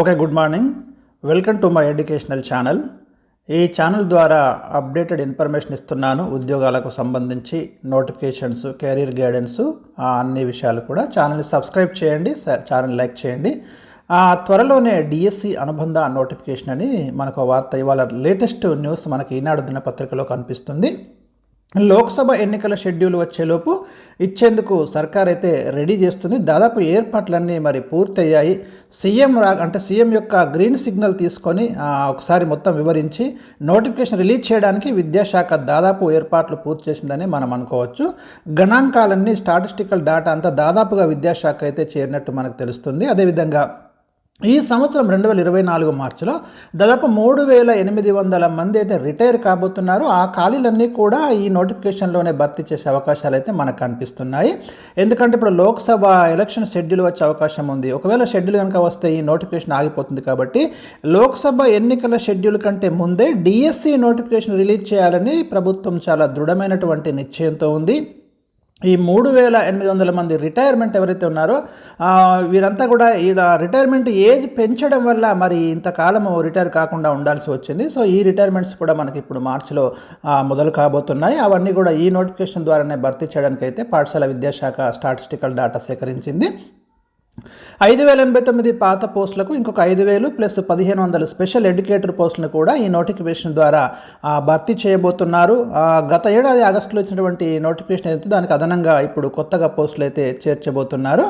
Okay good morning welcome to my educational channel ఈ channel ద్వారా updated information ఇస్తున్నాను. ఉద్యోగాలకు సంబంధించి నోటిఫికేషన్స్ కెరీర్ గైడెన్స్ అన్ని విషయాలు కూడా. ఛానల్ని సబ్స్క్రైబ్ చేయండి ఛానల్ లైక్ చేయండి. త్వరలోనే డిఎస్సి అనుబంధ నోటిఫికేషన్ అని మనకు వార్త ఇవాళ లేటెస్ట్ న్యూస్ మనకి ఈనాడు దినపత్రికలో కనిపిస్తుంది. లోక్సభ ఎన్నికల షెడ్యూల్ వచ్చేలోపు ఇచ్చేందుకు సర్కార్ అయితే రెడీ చేస్తుంది. దాదాపు ఏర్పాట్లన్నీ మరి పూర్తయ్యాయి. సీఎం రా అంటే సీఎం యొక్క గ్రీన్ సిగ్నల్ తీసుకొని ఒకసారి మొత్తం వివరించి నోటిఫికేషన్ రిలీజ్ చేయడానికి విద్యాశాఖ దాదాపు ఏర్పాట్లు పూర్తి చేసిందని మనం అనుకోవచ్చు. గణాంకాలన్నీ స్టాటిస్టికల్ డేటా అంతా దాదాపుగా విద్యాశాఖ అయితే చేరినట్టు మనకు తెలుస్తుంది. అదేవిధంగా ఈ సంవత్సరం రెండు వేల ఇరవై నాలుగు మార్చిలో దాదాపు మూడు వేల ఎనిమిది వందల మంది అయితే రిటైర్ కాబోతున్నారు. ఆ ఖాళీలన్నీ కూడా ఈ నోటిఫికేషన్లోనే భర్తీ చేసే అవకాశాలు అయితే మనకు కనిపిస్తున్నాయి. ఎందుకంటే ఇప్పుడు లోక్సభ ఎలక్షన్ షెడ్యూల్ వచ్చే అవకాశం ఉంది. ఒకవేళ షెడ్యూల్ కనుక వస్తే ఈ నోటిఫికేషన్ ఆగిపోతుంది కాబట్టి లోక్సభ ఎన్నికల షెడ్యూల్ కంటే ముందే డిఎస్సి నోటిఫికేషన్ రిలీజ్ చేయాలని ప్రభుత్వం చాలా దృఢమైనటువంటి నిశ్చయంతో ఉంది. ఈ మూడు వేల ఎనిమిది వందల మంది రిటైర్మెంట్ ఎవరైతే ఉన్నారో వీరంతా కూడా ఇలా రిటైర్మెంట్ ఏజ్ పెంచడం వల్ల మరి ఇంతకాలము రిటైర్ కాకుండా ఉండాల్సి వచ్చింది. సో ఈ రిటైర్మెంట్స్ కూడా మనకి ఇప్పుడు మార్చిలో మొదలు కాబోతున్నాయి. అవన్నీ కూడా ఈ నోటిఫికేషన్ ద్వారానే భర్తీ చేయడానికి అయితే పాఠశాల విద్యాశాఖ స్టాటిస్టికల్ డేటా సేకరించింది. ఐదు వేల ఎనభై తొమ్మిది పాత పోస్టులకు ఇంకొక ఐదు వేలు ప్లస్ పదిహేను వందల స్పెషల్ ఎడ్యుకేటర్ పోస్టులను కూడా ఈ నోటిఫికేషన్ ద్వారా భర్తీ చేయబోతున్నారు. గత ఏడాది ఆగస్టులో ఇచ్చినటువంటి నోటిఫికేషన్ అయితే దానికి అదనంగా ఇప్పుడు కొత్తగా పోస్టులు అయితే చేర్చబోతున్నారు.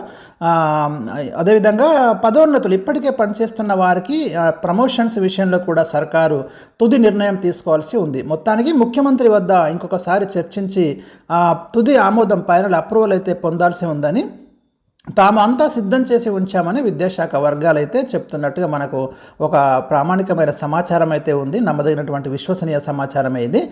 అదేవిధంగా పదోన్నతులు ఇప్పటికే పనిచేస్తున్న వారికి ప్రమోషన్స్ విషయంలో కూడా సర్కారు తుది నిర్ణయం తీసుకోవాల్సి ఉంది. మొత్తానికి ముఖ్యమంత్రి వద్ద ఇంకొకసారి చర్చించి తుది ఆమోదం ఫైనల్ అప్రూవల్ అయితే పొందాల్సి ఉందని తాము అంతా సిద్ధం చేసి ఉంచామని విద్యాశాఖ వర్గాలు అయితే చెప్తున్నట్టుగా మనకు ఒక ప్రామాణికమైన సమాచారం అయితే ఉంది. నమ్మదగినటువంటి విశ్వసనీయ సమాచారమే ఇది.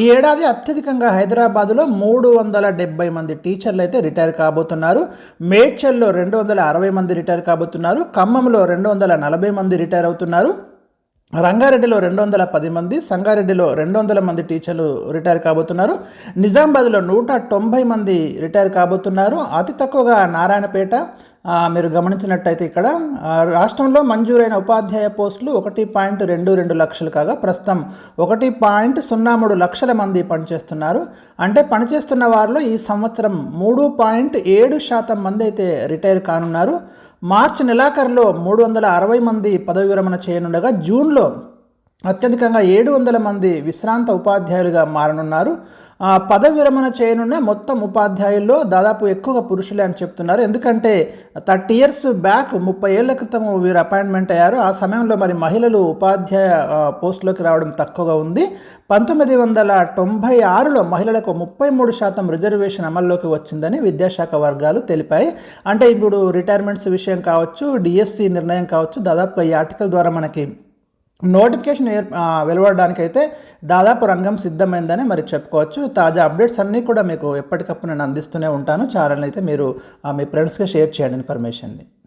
ఈ ఏడాది అత్యధికంగా హైదరాబాదులో మూడు వందల డెబ్బై మంది టీచర్లు అయితే రిటైర్ కాబోతున్నారు. మేడ్చల్లో రెండు వందల అరవై మంది రిటైర్ కాబోతున్నారు. ఖమ్మంలో రెండు వందల నలభై మంది రిటైర్ అవుతున్నారు. రంగారెడ్డిలో రెండు వందల పది మంది సంగారెడ్డిలో రెండు వందల మంది టీచర్లు రిటైర్ కాబోతున్నారు. నిజామాబాద్లో నూట తొంభై మంది రిటైర్ కాబోతున్నారు. అతి తక్కువగా నారాయణపేట మీరు గమనించినట్టయితే ఇక్కడ రాష్ట్రంలో మంజూరైన ఉపాధ్యాయ పోస్టులు ఒకటి పాయింట్ రెండు రెండు లక్షలు కాగా ప్రస్తుతం ఒకటి పాయింట్ సున్నా మూడు లక్షల మంది పనిచేస్తున్నారు. అంటే పనిచేస్తున్న వారిలో ఈ సంవత్సరం మూడు పాయింట్ ఏడు శాతం మంది అయితే రిటైర్ కానున్నారు. మార్చి నెలాఖరులో మూడు వందల అరవై మంది పదవి విరమణ చేయనుండగా జూన్లో అత్యధికంగా ఏడు వందల మంది విశ్రాంత ఉపాధ్యాయులుగా మారనున్నారు. ఆ, పదవి విరమణ చేయనున్న మొత్తం ఉపాధ్యాయుల్లో దాదాపు ఎక్కువగా పురుషులే అని చెప్తున్నారు. ఎందుకంటే థర్టీ ఇయర్స్ బ్యాక్ ముప్పై ఏళ్ళ క్రితం వీరు అపాయింట్మెంట్ అయ్యారు. ఆ సమయంలో మరి మహిళలు ఉపాధ్యాయ పోస్టులోకి రావడం తక్కువగా ఉంది. పంతొమ్మిది వందల తొంభై ఆరులో మహిళలకు ముప్పై మూడు శాతం రిజర్వేషన్ అమల్లోకి వచ్చిందని విద్యాశాఖ వర్గాలు తెలిపాయి. అంటే ఇప్పుడు రిటైర్మెంట్స్ విషయం కావచ్చు డిఎస్సి నిర్ణయం కావచ్చు దాదాపుగా ఈ ఆర్టికల్ ద్వారా మనకి నోటిఫికేషన్ ఏర్ ఆ, వెలువడడానికైతే దాదాపు రంగం సిద్ధమైందని మరి చెప్పుకోవచ్చు. తాజా అప్డేట్స్ అన్నీ కూడా మీకు ఎప్పటికప్పుడు నేను అందిస్తూనే ఉంటాను. ఛానల్ అయితే మీరు ఆ, మీ ఫ్రెండ్స్కి షేర్ చేయండి ఇన్ఫర్మేషన్ని.